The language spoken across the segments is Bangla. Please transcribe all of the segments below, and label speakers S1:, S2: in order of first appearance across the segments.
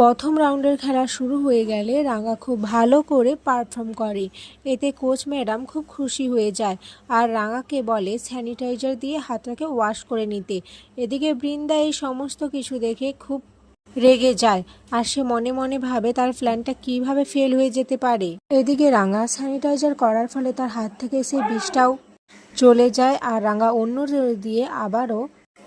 S1: প্রথম রাউন্ডের খেলা শুরু হয়ে গেলে রাঙা খুব ভালো করে পারফর্ম করে। এতে কোচ ম্যাডাম খুব খুশি হয়ে যায় আর রাঙাকে বলে স্যানিটাইজার দিয়ে হাতটাকে ওয়াশ করে নিতে। এদিকে বৃন্দা এই সমস্ত কিছু দেখে খুব রেগে যায় আর সে মনে মনে ভাবে তার প্ল্যানটা কীভাবে ফেল হয়ে যেতে পারে। এদিকে রাঙা স্যানিটাইজার করার ফলে তার হাত থেকে সেই বিষটাও চলে যায় আর রাঙা অন্য দিয়ে আবারও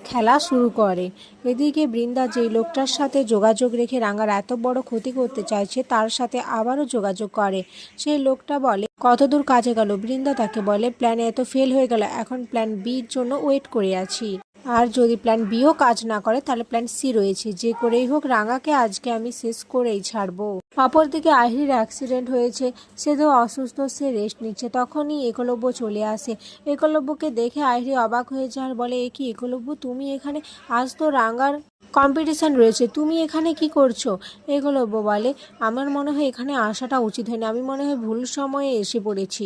S1: খেলা শুরু করে। এদিকে বৃন্দা যেই লোকটার সাথে যোগাযোগ রেখে রাঙার এত বড় ক্ষতি করতে চাইছে, তার সাথে আবারও যোগাযোগ করে। সেই লোকটা বলে কতদূর কাজে গেল? বৃন্দা তাকে বলে, প্ল্যান এত ফেল হয়ে গেল, এখন প্ল্যান বির জন্য ওয়েট করে আছি। আর যদি প্ল্যান বিও কাজ না করে, তাহলে প্ল্যান সি রয়েছে। যে করেই হোক, রাঙাকে আজকে আমি শেষ করেই ছাড়বো। অপরদিকে আহির অ্যাক্সিডেন্ট হয়েছে, সে তো অসুস্থ, সে রেস্ট নিচ্ছে। তখনই একলব্য চলে আসে। একলব্যকে দেখে আহিরি অবাক হয়ে আর বলে, এ কি একলব্য? তুমি এখানে? আজ তো রাঙার কম্পিটিশন রয়েছে, তুমি এখানে কি করছ? একলব্য বলে, আমার মনে হয় এখানে আসাটা উচিত হয়নি। আমি মনে হয় ভুল সময়ে এসে পড়েছি।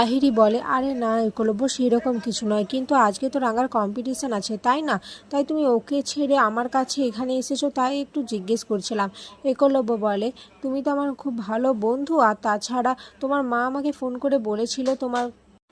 S1: আহিরি বলে, আরে না একলব্য সেরকম কিছু নয়, কিন্তু আজকে তো রাঙার কম্পিটিশান আছে, তাই না? তাই তুমি ওকে ছেড়ে আমার কাছে এখানে এসেছ, তাই একটু জিজ্ঞেস করছিলাম। একলব্য বলে, তুমি তো আমার খুব ভালো বন্ধু, আর তাছাড়া তোমার মা আমাকে ফোন করে বলেছিল তোমার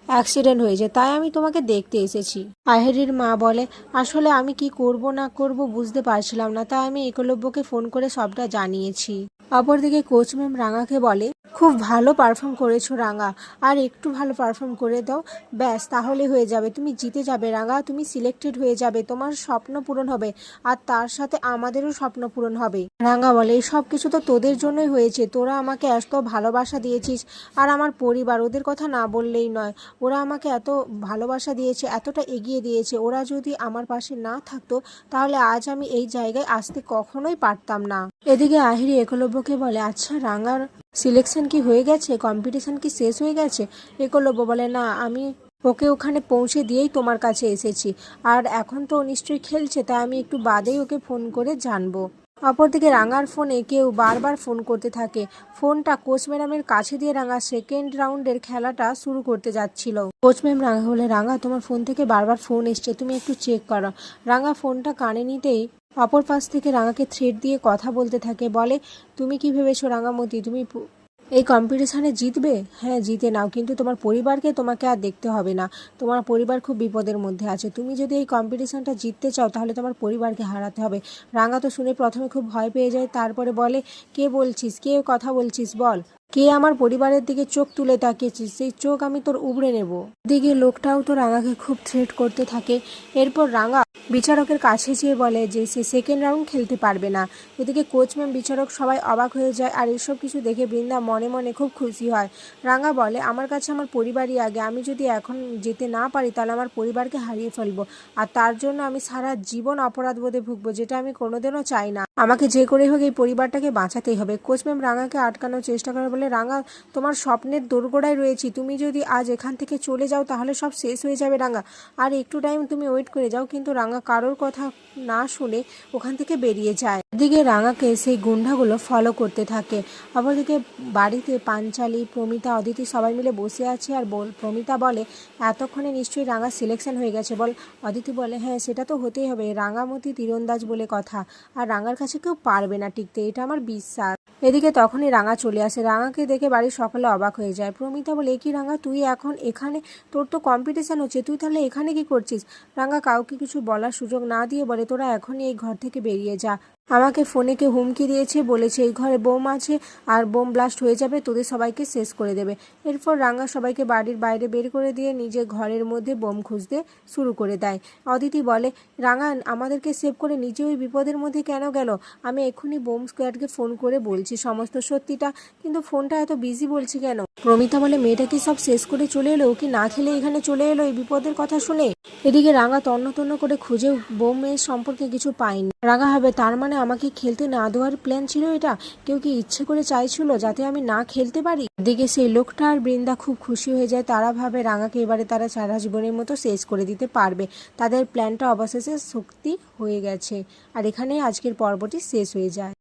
S1: অ্যাক্সিডেন্ট হয়েছে তাই আমি তোমাকে দেখতে এসেছি। আহিরির মা বলে, আসলে আমি কি করব না করব বুঝতে পারছিলাম না। তাই আমি একলব্যকে ফোন করে সবটা জানিয়েছি। অপরদিকে কোচ ম্যাম রাঙাকে বলে, খুব ভালো পারফর্ম করেছ রাঙা। আর একটু ভালো পারফর্ম করে দাও। ব্যাস, তাহলে হয়ে যাবে। তুমি জিতে যাবে রাঙা। তুমি সিলেক্টেড হয়ে যাবে। তোমার স্বপ্ন পূরণ হবে। আর তার সাথে আমাদেরও স্বপ্ন পূরণ হবে। রাঙা বলে, এই সব কিছু তো তোদের জন্যই হয়েছে। তোরা আমাকে এত ভালোবাসা দিয়েছিস। আর আমার পরিবার, ওদের কথা না বললেই নয়। ওরা আমাকে এত ভালোবাসা দিয়েছে, এতটা এগিয়ে দিয়েছে। ওরা যদি আমার পাশে না থাকতো, তাহলে আজ আমি এই জায়গায় আসতে কখনোই পারতাম না। এদিকে আহিরি একলব্যকে বলে আচ্ছা রাঙার সিলেকশন কি হয়ে গেছে? কম্পিটিশন কি শেষ হয়ে গেছে? একলব্য বলে, না, আমি ওকে ওখানে পৌঁছে দিয়েই তোমার কাছে এসেছি। আর এখন তো নিশ্চয়ই খেলছে, তাই আমি একটু বাদেই ওকে ফোন করে জানব। অপরদিকে রাঙার ফোনে কেউ বারবার ফোন করতে থাকে। ফোনটা কোচ ম্যাডামের কাছে দিয়ে রাঙা সেকেন্ড রাউন্ডের খেলাটা শুরু করতে যাচ্ছিল। কোচ ম্যাম রাঙা হলে রাঙা, তোমার ফোন থেকে বারবার ফোন এসছে, তুমি একটু চেক করো। রাঙা ফোনটা কানে নিতেই অপর পাশ থেকে রাঙাকে থ্রেড দিয়ে কথা বলতে থাকে। বলে, তুমি কি ভেবেছো রাঙামতি? তুমি এই কম্পিটিশানে জিতবে? হ্যাঁ জিতে নাও। কিন্তু তোমার পরিবারকে তোমাকে আর দেখতে হবে না। তোমার পরিবার খুব বিপদের মধ্যে আছে। তুমি যদি এই কম্পিটিশানটা জিততে চাও, তাহলে তোমার পরিবারকে হারাতে হবে। রাঙা তো শুনে প্রথমে খুব ভয় পেয়ে যায়, তারপরে বলে, কে বলছিস? কে কথা বলছিস? বল। কে আমার পরিবারের দিকে চোখ তুলে তাকিয়েছিস? সেই চোখ আমি তোর উবড়ে নেব। দিকে লোকটাও তো রাঙাকে খুব থ্রেট করতে থাকে। এরপর রাঙা বিচারকের কাছে যেয়ে বলে যে সে সেকেন্ড রাউন্ড খেলতে পারবে না। এদিকে কোচ ম্যাম বিচারক সবাই অবাক হয়ে যায় আর এসব কিছু দেখে বৃন্দা মনে মনে খুব খুশি হয়। রাঙা বলে, আমার কাছে আমার পরিবারই আগে। আমি যদি এখন যেতে না পারি তাহলে আমার পরিবারকে হারিয়ে ফেলব। আর তার জন্য আমি সারা জীবন অপরাধ বোধে ভুগবো, যেটা আমি কোনোদিনও চাই না। আমাকে যে করে হোক এই পরিবারটাকে বাঁচাতেই হবে। কোচ ম্যাম রাঙাকে আটকানোর চেষ্টা করে বলে, রাঙা, তোমার স্বপ্নের দোরগোড়ায় রয়েছি। তুমি যদি আজ এখান থেকে চলে যাও তাহলে সব শেষ হয়ে যাবে রাঙা। আর একটু টাইম তুমি ওয়েট করে যাও। কিন্তু রাঙা কারোর কথা না শুনে ওখান থেকে বেরিয়ে যায়। এদিকে রাঙাকে সেই গুন্ডাগুলো ফলো করতে থাকে। অপরদিকে বাড়িতে পাঞ্চালি, প্রমিতা, অদিতি সবাই মিলে বসে আছে আর বল প্রমিতা বলে, এতক্ষণে নিশ্চয়ই রাঙা সিলেকশন হয়ে গেছে। বল অদিতি বলে হ্যাঁ সেটা তো হতেই হবে। রাঙামতি তীরন্দাজ বলে কথা। আর রাঙার কাছে কেউ পারবে না টিকতে, এটা আমার বিশ্বাস। এদিকে তখনই রাঙা চলে আসে। রাঙাকে দেখে বাড়ির সকলে অবাক হয়ে যায়। প্রমিতা বলে "এ কি রাঙা, তুই এখন এখানে? তোর তো কম্পিটিশান হচ্ছে। তুই তাহলে এখানে কি করছিস? রাঙা কাউকে কিছু বলার সুযোগ না দিয়ে বলে, তোরা এখনই এই ঘর থেকে বেরিয়ে যা। আমাকে ফোনে কেউ হুমকি দিয়েছে, বলেছে এই ঘরে বোম আছে আর বোম ব্লাস্ট হয়ে যাবে, তোদের সবাইকে শেষ করে দেবে। এরপর রাঙা সবাইকে বাড়ির বাইরে বের করে দিয়ে নিজে ঘরের মধ্যে বোম খুঁজতে শুরু করে দেয়। অদিতি বলে রাঙা আমাদেরকে সেভ করে নিজে ওই বিপদের মধ্যে কেন গেল? আমি এক্ষুনি বোম স্কোয়াডকে ফোন করে বলছি সমস্ত সত্যিটা, কিন্তু ফোনটা এত বিজি বলছি কেন? প্রমিতা বলে মেয়েটা কি সব শেষ করে চলে এলো কি না খেলে এখানে চলে এলো? এই বিপদের কথা শুনে এদিকে রাঙা তন্ন তন্ন করে খুঁজে বউ মেয়ের সম্পর্কে কিছু পায়নি। রাঙা হবে, তার মানে আমাকে খেলতে না দেওয়ার প্ল্যান ছিল এটা? কেউ কি ইচ্ছে করে চাইছিল যাতে আমি না খেলতে পারি? এদিকে সেই লোকটা আর বৃন্দা খুব খুশি হয়ে যায়। তারা ভাবে রাঙাকে এবারে তারা সারা জীবনের মতো শেষ করে দিতে পারবে। তাদের প্ল্যানটা অবশেষে শক্তি হয়ে গেছে। আর এখানেই আজকের পর্বটি শেষ হয়ে যায়।